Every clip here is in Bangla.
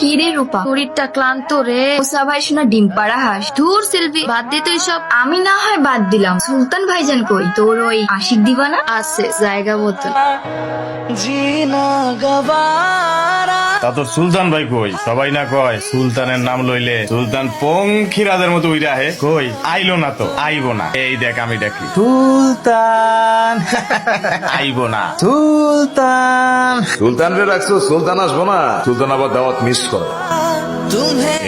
কি রে রূপা? শরীরটা ক্লান্ত রে। মুসা ভাই শোনা ডিম পাড়া হাস। ধুর সেলফি বাদ দে তুই সব আমি না হয় বাদ দিলাম। সুলতান ভাইজান কই? তোর ওই আশিক দিবানা? আছে, জায়গা মতো তা তো সুলতান ভাই কই? সবাই না কয় সুলতানের নাম লইলে সুলতান পঙ্খিরাজের মতো উইরা হে। কই? আইলো না তো আইবো না। এই দেখ আমি দেখি। সুলতান। আইবো না। সুলতান। সুলতান রে রাখছো সুলতান আসব না। সুলতান আবার দাওয়াত মিস করো।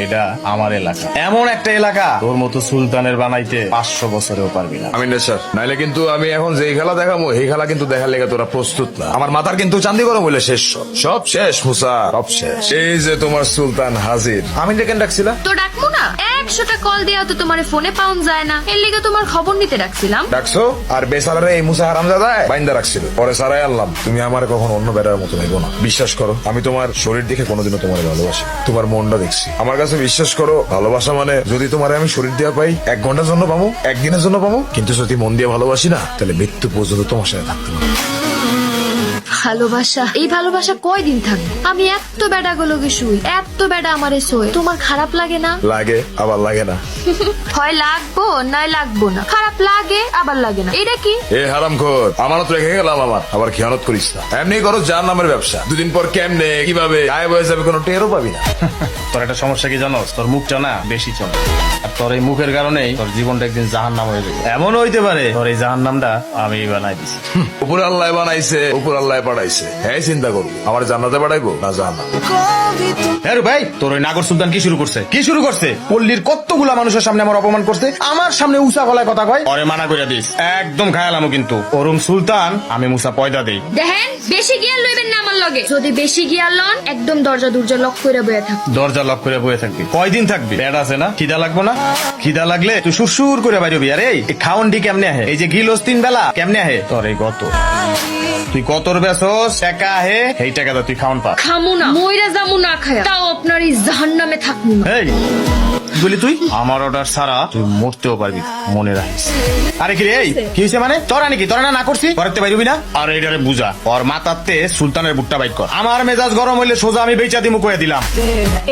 এটা আমার এলাকা। এমন একটা এলাকা তোর মতো সুলতানের বানাইতে পাঁচশো বছরেও পারবি না। আমি স্যার নাইলে কিন্তু আমি এখন যে খেলা দেখাবো এই খেলা কিন্তু দেখার লেগে তোরা প্রস্তুত না। আমার মাথার কিন্তু চান্দি গরম হইলে শেষ সব। শেষ মুসা সব শেষ। এই যে তোমার সুলতান হাজির। আমি ডেকেন ডাকছিলাম তো একশোটা কল দেওয়া তো তোমার ফোনে পাউন যায় না। এর লিগে তোমার খবর নিতে ডাকছিলাম। ডাকছো? আর বেসারারে এই মুসা হারাম দাদায় বাইন্দা রাখছিল। পরে সারাই আনলাম। তুমি আমার কখন অন্য বেটার মতো নেব না। বিশ্বাস করো, আমি তোমার শরীর দেখে কোনোদিনও তোমার ভালোবাসি তোমার মনটা দেখছি। আমার কাছে বিশ্বাস করো, ভালোবাসা মানে যদি তোমার আমি শরীর দেওয়া পাই, এক ঘণ্টার জন্য পাবো একদিনের জন্য পাবো কিন্তু যদি মন দিয়ে ভালোবাসি না, তাহলে মৃত্যু পর্যন্ত তোমার সাথে থাকতে পারব ভালোবাসা। এই ভালোবাসা কয়দিন থাকবে? আমি এত বেডা গুলোকে শুই এত বেডা আমারে শোয় তোমার খারাপ লাগে না? লাগে আবার লাগে না। হয় লাগবো নাই লাগবো না। খারাপ লাগে আবার লাগে না। এটা কি? এ হারাম খোর আমানত রেখে গেলাম আমার। আবার খেয়ানত করিস না। এমনি করো যার নামের ব্যবসা। দুদিন পর কেমনে কীভাবে গায়েব হয়ে যাবে কোনো টেরও পাবি না। তোর একটা সমস্যা কি জানো? তোর মুখটা না বেশি চলে। আর তোর এই মুখের কারণেই তোর জীবনটা একদিন জাহান নাম হয়ে যাবে। এমন হইতে পারে। তোর এই জাহান নামটা আমি বানাই দিছি। উপর আল্লাহ বানাইছে উপর আল্লাহ পাঠাইছে। হ্যাঁ চিন্তা করব। আমার জান্নাতে পাঠাইবো? না জাহান্নাম হ্যাঁ ভাই তোর ওই নাগর সুলতান কি শুরু করছে? কি শুরু করছে? পল্লীর কতগুলা মানুষের সামনে আমার অপমান করছে? আমার সামনে উষা গলায় কথা কয়। ওরে মানা করে দিস। একদম খায়ালামো কিন্তু। ওরম সুলতান আমি মুসা পয়দা দেই। দেখেন বেশি গিয়ার লইবেন না আমার লগে। যদি বেশি গিয়ার লন একদম দরজা দরজা লক করে বয়ে থাক দরজা লক করে বয়ে থাকবি। কয়দিন থাকবি? পেট আছে না? খিদা লাগবো না? খিদা লাগলে তুই সুরসুর করে বাইরবি আরে এই খাওন ডি কেমনে আহে? এই যে গিলোস তিন বেলা কেমনে আহে? তোর এই গত। তুই কতর বেসস টাকা আহে এই টাকাটা তুই খাওন পা। খামু না। মইরা যামু না খায়া। তাও আপনার এই জাহান্নামে থাকব না। এই বলি তুই? আমার অর্ডার ছাড়া তুই মরতেও পারবি মনে রাখিস। আরে কি রে এই কি হয়েছে মানে? তোরা নাকি তোরা না না করছি? ঘরেতে বাইরবি না? আর এইটারে বুঝা ওর মাথাতে সুলতানের বুটটা বাইক কর। আমার মেজাজ গরম হইলে সোজা আমি বেচা দিমু কয়ে দিলাম।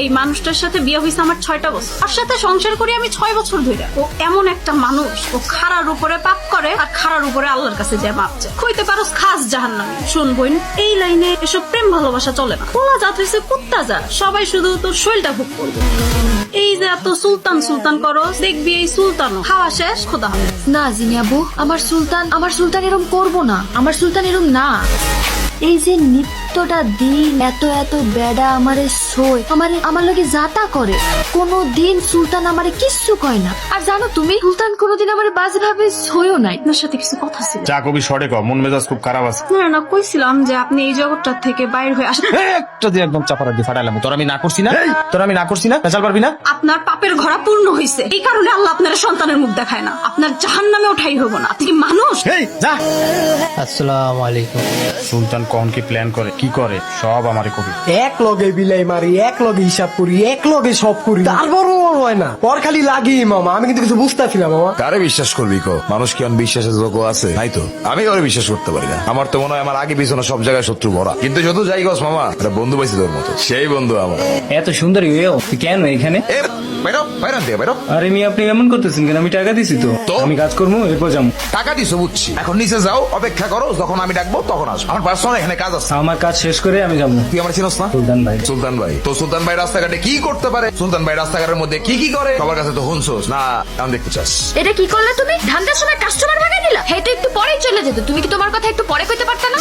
এই মানুষটার সাথে বিয়ে হয়েছে আমার ছয়টা বছর। আর সাথে সংসার করি আমি ছয় বছর ধরে ও এমন একটা মানুষ ও খারার উপরে পাপ করে আর খারার উপরে আল্লাহর কাছে যায় মাপ চায়। কইতে পারোস খাস জাহান নামে শুন বোন এই লাইনে এসব প্রেম ভালোবাসা চলে না। পোলা জাত হয়েছে কুত্তা যা সবাই শুধু তোর শরীরটা ভোগ করবে। এই যে এত সুলতান সুলতান করো, দেখবি এই সুলতান। খাওয়া শেষ, খোদা না জিনিয়াবু আমার সুলতান আমার সুলতান এরম করব না, আমার সুলতান এরম না। এই যে নিত্যটা দিন এত এত বেড়া আমারে সই। আমারে আমার লগে যাতা করে কোনো দিন সুলতান আমারে কিচ্ছু কয় না। আর জানো তুমি সুলতান কোনোদিন আমারে বাজে ভাবে সইও নাই। আপনার সাথে কিছু কথা ছিল। চা কবি শর্টে কর মন মেজাজ খুব খারাপ আছে। না না কইছিলাম যে আপনি এই জগৎটা থেকে বাইর হয়ে আসেন। একটা দিয়ে একদম চাপারা দিয়ে ফাটাইলাম। তোর আমি না করছি না? তোর আমি না করছি না? পেঁচাল পারবি না? আপনার পাপের ঘোড়া পূর্ণ হয়েছে এই কারণে আল্লাহ আপনার সন্তানের মুখ দেখায় না। আপনার জাহান নামে ওঠাই হব না। আপনি কি মানুষ? এই যা! আসসালামু আলাইকুম। সুলতান কখন কি প্ল্যান করে? কি করে? সব আমারে কবি। এক লগে বিলাই মারি এক লগে হিসাব করি এক লগে সব করি। তারপরও হয় না। ওর খালি লাগি মামা আমি কিন্তু কিছু বুঝতেছি না মামা। কারে বিশ্বাস করবি কো? মানুষ কি অন বিশ্বাসের যোগ্য আছে? নাই তো। আমি ওরে বিশ্বাস করতে পারি না। আমার তো মনে হয় আমার আগে পিছনে সব জায়গায় শত্রু ভরা। কিন্তু যত যাই গস মামা একটা বন্ধু পাইছি তোর মতো। সেই বন্ধু আমার। এত সুন্দরী হয়েও কেন এখানে? বাইরো বাইরান দিয়ে বাইরো আরে মি আপনি এমন করতেছেন কেন? আমি টাকা দিছি তো। তো? আমি কাজ করব এরপর যাব। টাকা দিছো বুঝছি। এখন নিচে যাও অপেক্ষা করো যখন আমি ডাকবো তখন আসব। আমার পার্সোনাল এখানে কাজ আছে। আমার কাজ শেষ করে আমি যাব। তুই আমার চিনস না? সুলতান ভাই। সুলতান ভাই। তো সুলতান ভাই রাস্তাঘাটে কি করতে পারে? সুলতান ভাই রাস্তাঘাটের মধ্যে কি কি করে? সবার কাছে তো হুনছোস না আমি দেখতে চাস। এটা কি করলে তুমি? ধান্দার সময় কাস্টমার ভাগাই দিলা? তো একটু পরেই চলে যেত। তুমি কি তোমার কথা একটু পরে কইতে পারতা না?